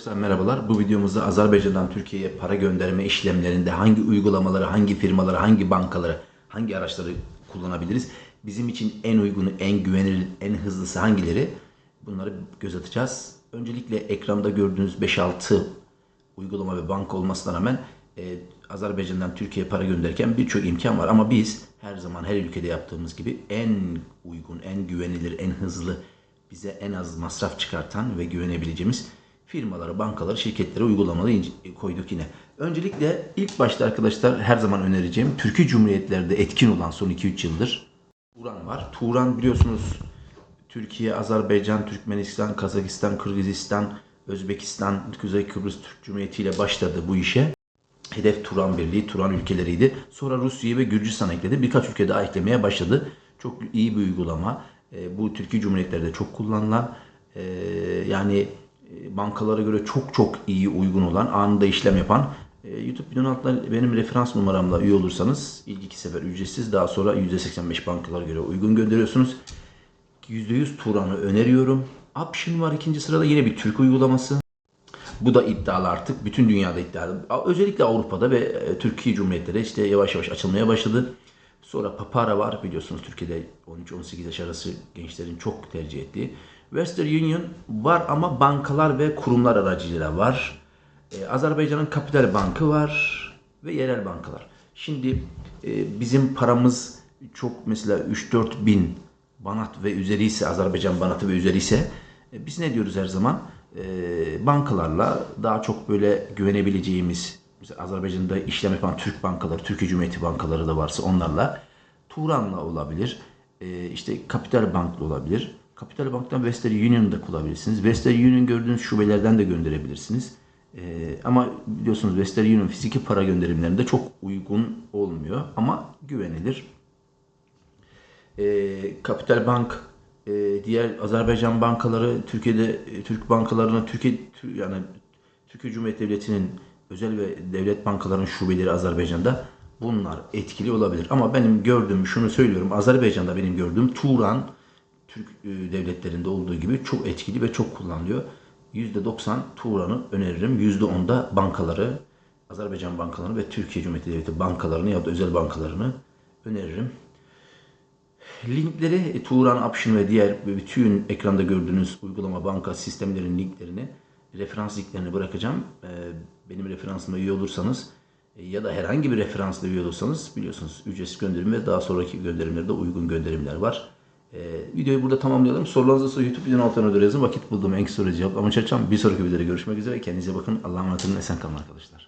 Arkadaşlar merhabalar. Bu videomuzda Azerbaycan'dan Türkiye'ye para gönderme işlemlerinde hangi uygulamaları, hangi firmaları, hangi bankaları, hangi araçları kullanabiliriz? Bizim için en uygunu, en güvenilir, en hızlısı hangileri? Bunları göz atacağız. Öncelikle ekranda gördüğünüz 5-6 uygulama ve banka olmasına rağmen e, Azerbaycan'dan Türkiye'ye para gönderirken birçok imkan var. Ama biz her zaman her ülkede yaptığımız gibi en uygun, en güvenilir, en hızlı, bize en az masraf çıkartan ve güvenebileceğimiz firmaları, bankaları, şirketlere uygulamalı koyduk yine. Öncelikle ilk başta arkadaşlar her zaman önereceğim Türkiye Cumhuriyetlerde etkin olan son 2-3 yıldır Turan var. Turan biliyorsunuz Türkiye, Azerbaycan, Türkmenistan, Kazakistan, Kırgızistan, Özbekistan, Kuzey Kıbrıs Türk Cumhuriyeti ile başladı bu işe. Hedef Turan Birliği, Turan ülkeleriydi. Sonra Rusya'yı ve Gürcistan ekledi. Birkaç ülke daha eklemeye başladı. Çok iyi bir uygulama. E, bu Türkiye Cumhuriyetlerde çok kullanılan e, yani bankalara göre çok çok iyi uygun olan anında işlem yapan e, YouTube videonun altında benim referans numaramla üye olursanız ilk iki sefer ücretsiz daha sonra %85 bankalara göre uygun gönderiyorsunuz. %100 Turan'ı öneriyorum. Option var ikinci sırada yine bir Türk uygulaması. Bu da iddialı artık. Bütün dünyada iddialı. Özellikle Avrupa'da ve e, Türkiye Cumhuriyetleri işte yavaş yavaş açılmaya başladı. Sonra Papara var biliyorsunuz Türkiye'de 13-18 yaş arası gençlerin çok tercih ettiği. Western Union var ama bankalar ve kurumlar aracılığıyla var. Ee, Azerbaycan'ın Kapital Bankı var ve yerel bankalar. Şimdi e, bizim paramız çok mesela 3-4 bin banat ve üzeri ise Azerbaycan banatı ve üzeri ise e, biz ne diyoruz her zaman? E, bankalarla daha çok böyle güvenebileceğimiz mesela Azerbaycan'da işlem yapan Türk bankaları, Türkiye Cumhuriyeti bankaları da varsa onlarla Turan'la olabilir. E, işte Kapital Bank'la olabilir. Kapital Bank'tan Western Union'da kullanabilirsiniz. Western Union gördüğünüz şubelerden de gönderebilirsiniz. E, ama biliyorsunuz Western Union fiziki para gönderimlerinde çok uygun olmuyor ama güvenilir. E, Kapital Bank, e, diğer Azerbaycan bankaları, Türkiye'de e, Türk bankalarına, Türkiye Tür- yani Türkiye Cumhuriyeti Devleti'nin özel ve devlet bankalarının şubeleri Azerbaycan'da bunlar etkili olabilir. Ama benim gördüğüm, şunu söylüyorum, Azerbaycan'da benim gördüğüm Turan, Türk e, devletlerinde olduğu gibi çok etkili ve çok kullanılıyor. %90 Turan'ı öneririm. %10 da bankaları, Azerbaycan bankalarını ve Türkiye Cumhuriyeti Devleti bankalarını ya da özel bankalarını öneririm. Linkleri e, Turan ve diğer bütün ekranda gördüğünüz uygulama banka sistemlerin linklerini, referans linklerini bırakacağım. Ee, Benim referansıma üye olursanız e, ya da herhangi bir referansla üye olursanız biliyorsunuz ücretsiz gönderim ve daha sonraki gönderimlerde uygun gönderimler var. Ee, videoyu burada tamamlayalım. Sorularınızı sonra YouTube videonun altına da yazın. Vakit bulduğum en kısa sürede cevaplamak çalışacağım. Bir sonraki videoda görüşmek üzere. Kendinize bakın. Allah'a emanet olun. Esen kalın arkadaşlar.